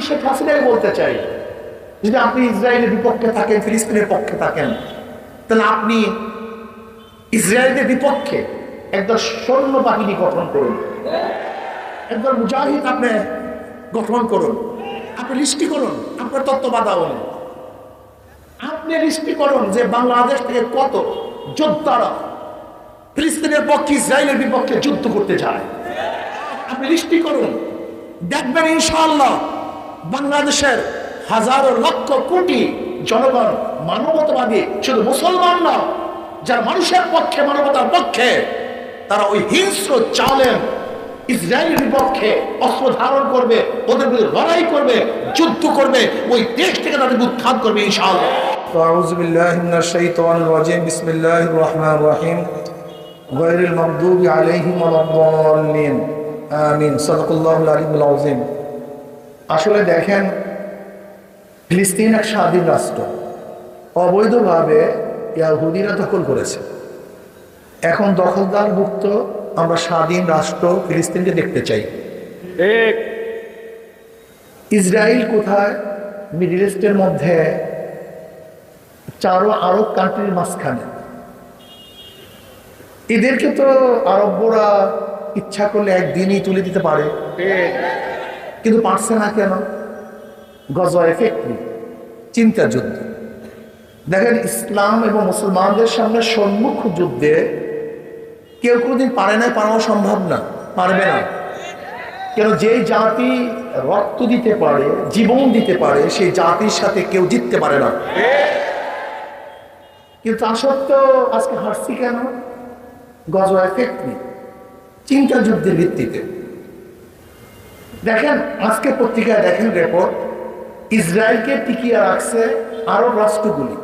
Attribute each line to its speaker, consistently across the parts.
Speaker 1: আমি শেখ হাসিনাকে বলতে চাই, যদি আপনি ইসরায়েলের বিপক্ষে থাকেন, ফিলিস্তিনের পক্ষে থাকেন, তাহলে আপনি ইসরায়েলের বিপক্ষে একদল সৈন্য বাহিনী গঠন করুন। একদল মুজাহিদ আপনি গঠন করুন। আপনি লিস্টি করুন আপনার তত্ত্বাবধানে আপনি লিস্টি করুন যে বাংলাদেশ থেকে কত যোদ্ধারা ফিলিস্তিনের পক্ষে, ইসরায়েলের বিপক্ষে যুদ্ধ করতে যায়। আপনি লিস্টি করুন। দেখবেন ইনশাআল্লাহ বাংলাদেশের হাজারো লক্ষ কোটি জনগণ মানবতাবাদী শুধু মুসলমান না যারা মানুষের পক্ষে মানবতার পক্ষে তারা ওই হিংস্র চালেন ইসরায়েলের বিপক্ষে অস্ত্র ধারণ করবে ওদের বিরুদ্ধে লড়াই করবে যুদ্ধ করবে ওই দেশ থেকে তাদের উত্থান করবে ইনশাআল্লাহ
Speaker 2: أعوذ بالله من الشيطان الرجيم بسم الله الرحمن الرحيم غير المغضوب عليهم ولا الضالين آمين صدق الله العليم العظيم
Speaker 1: আসলে দেখেন ফিলিস্তিন এক স্বাধীন রাষ্ট্র। অবৈধভাবে ইয়াহুদিরা দখল করেছে। এখন দখলদার মুক্ত আমরা স্বাধীন রাষ্ট্র ফিলিস্তিনকে দেখতে চাই। ইসরায়েল কোথায়? মিডিল ইস্টের মধ্যে চারো আরব কান্ট্রির মাঝখানে। এদেরকে তো আরব্যরা ইচ্ছা করলে একদিনই তুলে দিতে পারে। কিন্তু পারছে না কেন? গজয় ফেকরি, চিন্তা যুদ্ধ। দেখেন, ইসলাম এবং মুসলমানদের সামনে সম্মুখ যুদ্ধে কেউ কোনোদিন পারে না পারাও সম্ভব না, পারবে না। কেন যে জাতি রক্ত দিতে পারে, জীবন দিতে পারে, সেই জাতির সাথে কেউ জিততে পারে না। কিন্তু তা সত্ত্বেও আজকে হারছি কেন? গজয় ফেকরি, চিন্তা যুদ্ধের ভিত্তিতে। দেখেন, আজকে পত্রিকায় দেখেন রেপোর্ট ইসরায়েলকে টিকিয়ে রাখছে আরব রাষ্ট্রগুলি।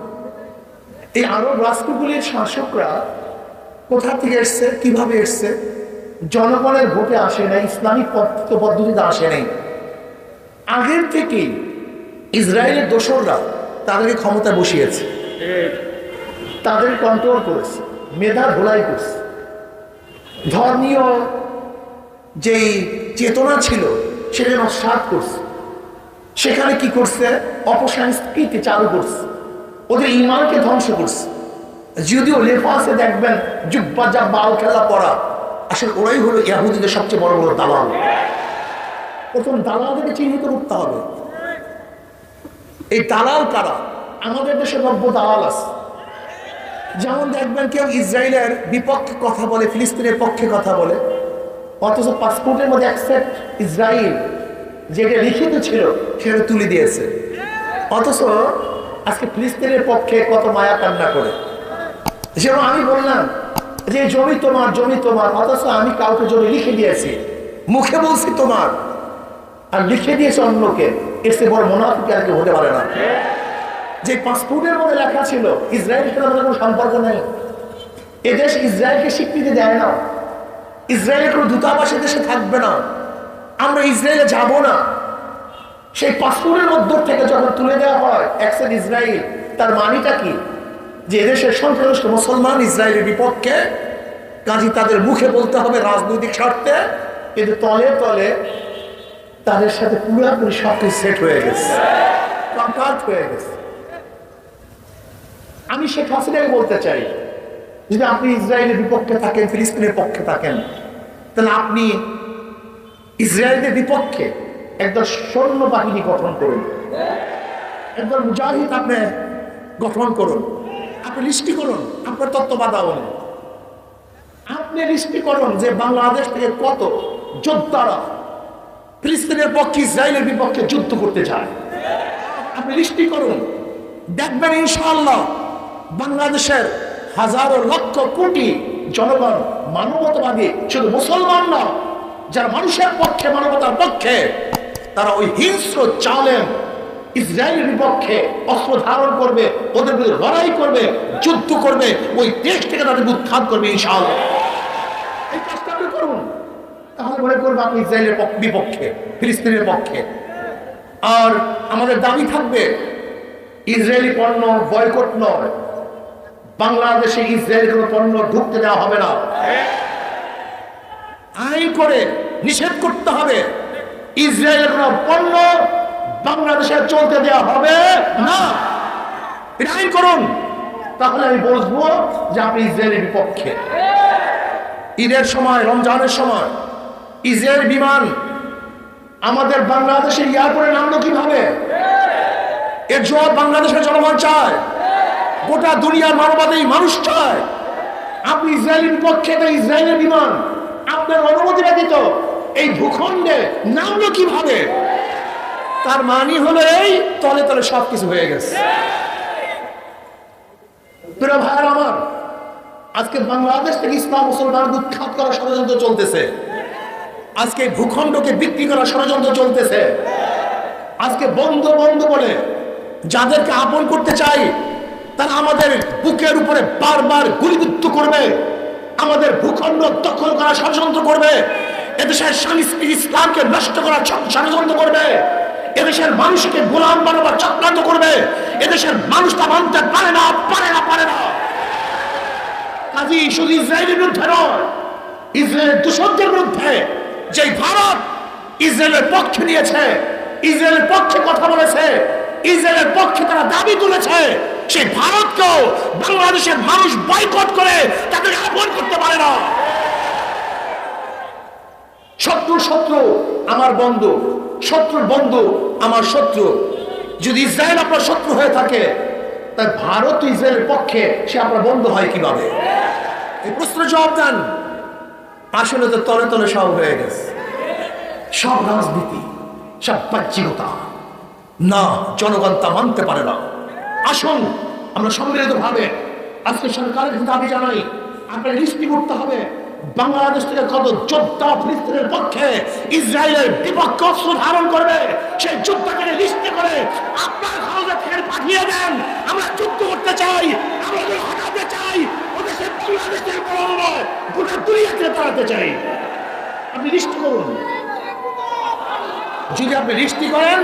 Speaker 1: এই আরব রাষ্ট্রগুলির শাসকরা কোথা থেকে এসছে, কীভাবে এসছে, জনগণের ভোটে আসে নাই, ইসলামিক পদ্ধ- পদ্ধতিতে আসে নাই। আগের থেকেই ইসরায়েলের দোসররা তাদেরকে ক্ষমতায় বসিয়েছে। তাদের কন্ট্রোল করেছে, মেধা ধোলাই করছে। ধর্মীয় যেই চেতনা ছিল সেটা নস্বাত করছে সেখানে কি করছে? অপসংস্কৃতি চালু করছে। ওদের ইমানকে ধ্বংস করছে। যদিও লেফাসে দেখবেন জুব্বা জাব্বা আল খেলা পড়া। আসলে ওরাই হলো ইয়াহুদিদের সবচেয়ে বড় বড় দালাল। প্রথম দালালদেরকে চিহ্নিত করতে হবে। এই দালাল কারা? আমাদের দেশে নব্য দালাল আছে। যেমন দেখবেন কেউ ইসরায়েলের বিপক্ষে কথা বলে, ফিলিস্তিনের পক্ষে কথা বলে। অথচ পাসপোর্টের মধ্যে অ্যাকসেপ্ট ইসরায়েল যেটা লিখিত ছিল, সেটা তুলে দিয়েছে। অথচ আজকে ফিলিস্তিনের পক্ষে কত মায়া কান্না করে। যেমন আমি বললাম যে, জমি তোমার জমি তোমার। অথচ আমি কাউকে জমি লিখে দিয়েছি, মুখে বলছি তোমার। আর লিখে দিয়েছে অন্যকে, এর চেয়ে বড় মোনাফিক আর হতে পারে না। যে পাসপোর্টের মধ্যে লেখা ছিল ইসরায়েলের সাথে কোনো সম্পর্ক নেই। এদেশ ইসরায়েলকে স্বীকৃতি দেয় না। ইসরায়েলের কোনো দূতাবাস দেশে থাকবে না। আমরা ইসরায়েলে যাব না। সেই পাসপোর্টের মধ্য থেকে যখন তুলে দেওয়া হয় অ্যাকসেন্ট ইসরায়েল, তার মানিটা কি? যে এদেশের সংখ্যাগরিষ্ঠ মুসলমান ইসরায়েলের বিপক্ষে কাজী তাদের মুখে বলতে হবে রাজনৈতিক স্বার্থে, কিন্তু তলে তলে তাদের সাথে পুরোপুরি সব কিছু সেট হয়ে গেছে। হয়ে গেছে। আমি শেখ হাসিনাকে বলতে চাই যদি আপনি ইসরায়েলের বিপক্ষে থাকেন, ফিলিস্তিনের পক্ষে থাকেন, তাহলে আপনি ইসরায়েলের বিপক্ষে একদল সৈন্য বাহিনী গঠন করুন। একদল মুজাহিদ আপনি গঠন করুন। আপনি লিস্টি করুন আপনার তত্ত্বাবধানে আপনি লিস্টি করুন যে বাংলাদেশ থেকে কত যোদ্ধারা ফিলিস্তিনের পক্ষে, ইসরায়েলের বিপক্ষে যুদ্ধ করতে চায় আপনি লিস্টি করুন। দেখবেন ইনশাআল্লাহ বাংলাদেশের হাজারো লক্ষ কোটি জনগণ মানবতাবাদী, শুধু মুসলমান না যারা মানুষের পক্ষে, মানবতার পক্ষে, তারা ওই হিংস্র চালেন ইসরায়েলের বিপক্ষে অস্ত্র ধারণ করবে, ওদের বিরুদ্ধে লড়াই করবে, যুদ্ধ করবে, ওই দেশ থেকে তাদের উত্থান করবে, ইনশাআল্লাহ। এই কাজটা আপনি করুন। তাহলে মনে করব আপনি ইসরায়েলের পক্ষ- বিপক্ষে, ফিলিস্তিনের পক্ষে। আর আমাদের দাবি থাকবে, ইসরায়েলি পণ্য বয়কট নয়। বাংলাদেশে ইসরায়েল কোনো পণ্য ঢুকতে দেওয়া হবে না। আইন করে নিষেধ করতে হবে। ইসরায়েলের কোনো পণ্য বাংলাদেশে চলতে দেওয়া হবে না। এটা আইন করুন। তাহলে আমি বলব যে আপনি ইসরায়েলের বিপক্ষে। ঈদের সময়, রমজানের সময় ইসরায়েল বিমান আমাদের বাংলাদেশের এয়ারপোর্টে নামলো কীভাবে? এর জবাব বাংলাদেশের জনগণ চায়। গোটা দুনিয়ার মানবাদী মানুষ চায়। আপনি ইসরায়েলের পক্ষে তো ইসরায়েলের বিমান। আপনার অনুমতি ব্যতীত এই ভূখণ্ডে নামলো কীভাবে? তার মানি হলো এই, তলে তলে সবকিছু হয়ে গেছে। প্রিয় ভাইয়ের আমার, আজকে বাংলাদেশ থেকে ইসলাম মুসলমান উৎখাত করার ষড়যন্ত্র চলতেছে। আজকে ভূখণ্ডকে বিক্রি করার ষড়যন্ত্র চলতেছে। আজকে বন্ধু বন্ধু বলে যাদেরকে আপন করতে চাই তারা আমাদের বুকের উপরে বারবার গুলিবিদ্ধ করবে। আমাদের ভূখণ্ড দখল করা ষড়যন্ত্র করবে। এদেশের সংস্কৃতি ইসলামকে নষ্ট করার ষড়যন্ত্র করবে। এদেশের মানুষকে গোলাম বানাবার চক্রান্ত করবে। এদেশের মানুষ তা মানতে পারে না পারে না পারে না। কাজী শুধু ইসরায়েলের বিরুদ্ধে নয়, ইসরায়েলের দূষকদের বিরুদ্ধে যে ভারত ইসরায়েলের পক্ষে নিয়েছে, ইসরায়েলের পক্ষে কথা বলেছে, ইসরায়েলের পক্ষে তারা দাবি তুলেছে সেই ভারতকেও বাংলাদেশের মানুষ বয়কট করে তাদের আপন করতে পারে না। শত্রু শত্রু আমার বন্ধু, শত্রুর বন্ধু আমার শত্রু। যদি ইসরায়েল আপনার শত্রু হয়ে থাকে তাই ভারত ইসরায়েলের পক্ষে সে আপনার বন্ধু হয় কীভাবে? এই প্রশ্ন জবাব দেন। আসলে তো তলে তলে সব হয়ে গেছে। সব রাজনীতি, সব বাহ্যিকতা না, জনগণ তা মানতে পারে না। আসুন, আমরা সম্মিলিত ভাবে আজকে সরকারের দাবি জানাই, আপনার লিস্টি করতে হবে। বাংলাদেশ থেকে কত যোদ্ধা ফিলিস্তিনের পক্ষে ইসরায়েলের বিপক্ষে অস্ত্র ধারণ করবে, সেই যোদ্ধাকে লিস্টে করে আপনার খরচে ফের পাঠিয়ে দেন। আমরা যুদ্ধ করতে চাই, আমরা হটাতে চাই ওদের সে বাংলাদেশের গোটা চাই। আপনি লিস্ট করুন। যদি আপনি লিস্টি করেন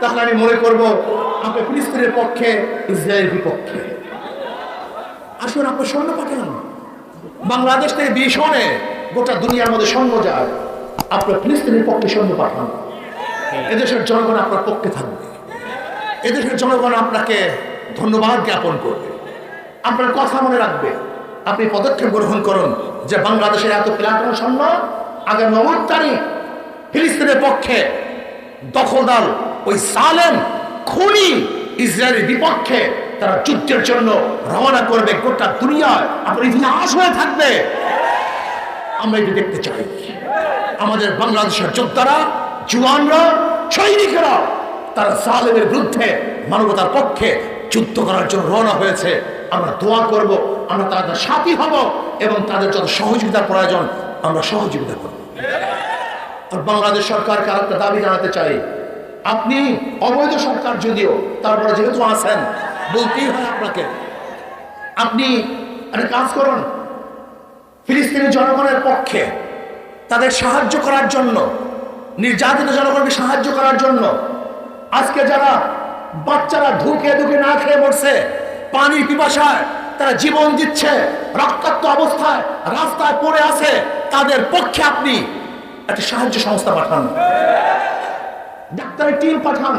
Speaker 1: তাহলে আমি মনে করব, আপনি ফিলিস্তিনের পক্ষে, ইসরায়েলের বিপক্ষে। আসুন, আপনি সৈন্য পাঠান। বাংলাদেশ থেকে ভীষণে গোটা দুনিয়ার মধ্যে সৈন্য যায়। আপনার ফিলিস্তিনের পক্ষে সৈন্য পাঠান। এদেশের জনগণ আপনার পক্ষে থাকবে। এদেশের জনগণ আপনাকে ধন্যবাদ জ্ঞাপন করবে। আপনার কথা মনে রাখবে। আপনি পদক্ষেপ গ্রহণ করুন যে বাংলাদেশের এত পিলাটন সৈন্য আগামী নবম তারিখ ফিলিস্তিনের পক্ষে দখলদার ওই সালেম খুনি ইসরায়েলের বিপক্ষে তারা যুদ্ধের জন্য রওনা করবে গোটা দুনিয়ায়। আপনার ইতিহাস হয়ে থাকবে। আমরা এটি দেখতে চাই। আমাদের বাংলাদেশের যোদ্ধারা জুয়ানরা সৈনিকেরা, তারা সালেমের বিরুদ্ধে মানবতার পক্ষে যুদ্ধ করার জন্য রওনা হয়েছে। আমরা দোয়া করব, আমরা তাদের সাথী হব এবং তাদের যত সহযোগিতার প্রয়োজন, আমরা সহযোগিতা করব। বাংলাদেশ সরকারকে আর একটা দাবি জানাতে চাই। আপনি অবৈধ সরকার যদিও, তারপরে যেহেতু আছেন, বলতেই হয় আপনাকে। আপনি একটা কাজ করুন। ফিলিস্তিনি জনগণের পক্ষে তাদের সাহায্য করার জন্য, নির্যাতিত জনগণকে সাহায্য করার জন্য, আজকে যারা বাচ্চারা ধুকে ধুকে না খেয়ে মরছে, পানির পিপাসায় তারা জীবন দিচ্ছে, রক্তাক্ত অবস্থায় রাস্তায় পড়ে আছে, তাদের পক্ষে আপনি একটা সাহায্য সংস্থা পাঠান। ডাক্তারের টিম পাঠান।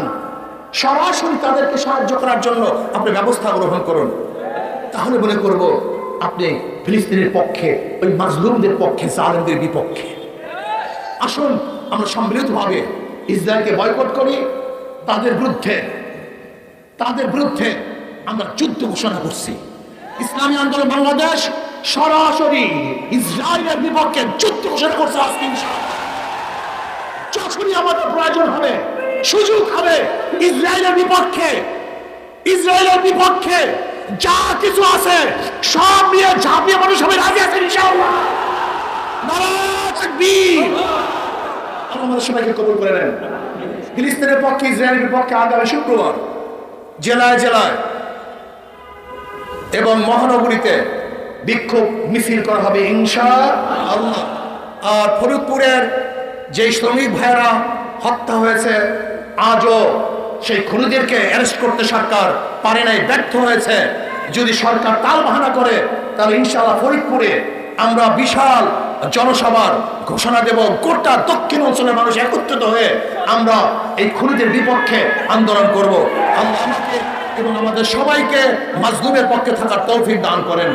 Speaker 1: সরাসরি তাদেরকে সাহায্য করার জন্য আপনি ব্যবস্থা গ্রহণ করুন। তাহলে মনে করব আপনি ফিলিস্তিনের পক্ষে, ওই মাজলুমদের পক্ষে, জালেমদের বিপক্ষে। আসুন, আমরা সম্মিলিতভাবে ইসরায়েলকে বয়কট করি। তাদের বিরুদ্ধে তাদের বিরুদ্ধে আমরা যুদ্ধ ঘোষণা করছি। ইসলামী আন্দোলন বাংলাদেশ সরাসরি ইসরায়েলের বিপক্ষে যুদ্ধ ঘোষণা করছে আজকে যখনই আমাদের প্রয়োজন হবে। সুযোগ হবে ইসরায়েলের বিপক্ষে। ইসরায়েলের বিপক্ষে যা কিছু আছে সব নিয়ে ঝাঁপিয়ে মানুষ হবে রাজি আছে আমাদের সবাইকে কবুল করে নেন। ফিলিস্তিনের পক্ষে, ইসরায়েলের বিপক্ষে আগামী শুক্রবার জেলায় জেলায় এবং মহানগরীতে বিক্ষোভ মিছিল করা হবে ইনশা আল্লাহ আর ফরিদপুরের যে শ্রমিক ভাইয়েরা হত্যা হয়েছে, আজও সেই খুনিদেরকে অ্যারেস্ট করতে সরকার পারে নাই, ব্যর্থ হয়েছে। যদি সরকার তাল বাহানা করে, তাহলে ইনশাআল্লাহ ফরিদপুরে আমরা বিশাল জনসভার ঘোষণা দেব। গোটা দক্ষিণ অঞ্চলের মানুষ একত্রিত হয়ে আমরা এই খুনিদের বিপক্ষে আন্দোলন করব। এবং আমাদের সবাইকে মাজলুমের পক্ষে থাকার তৌফিক দান করেন।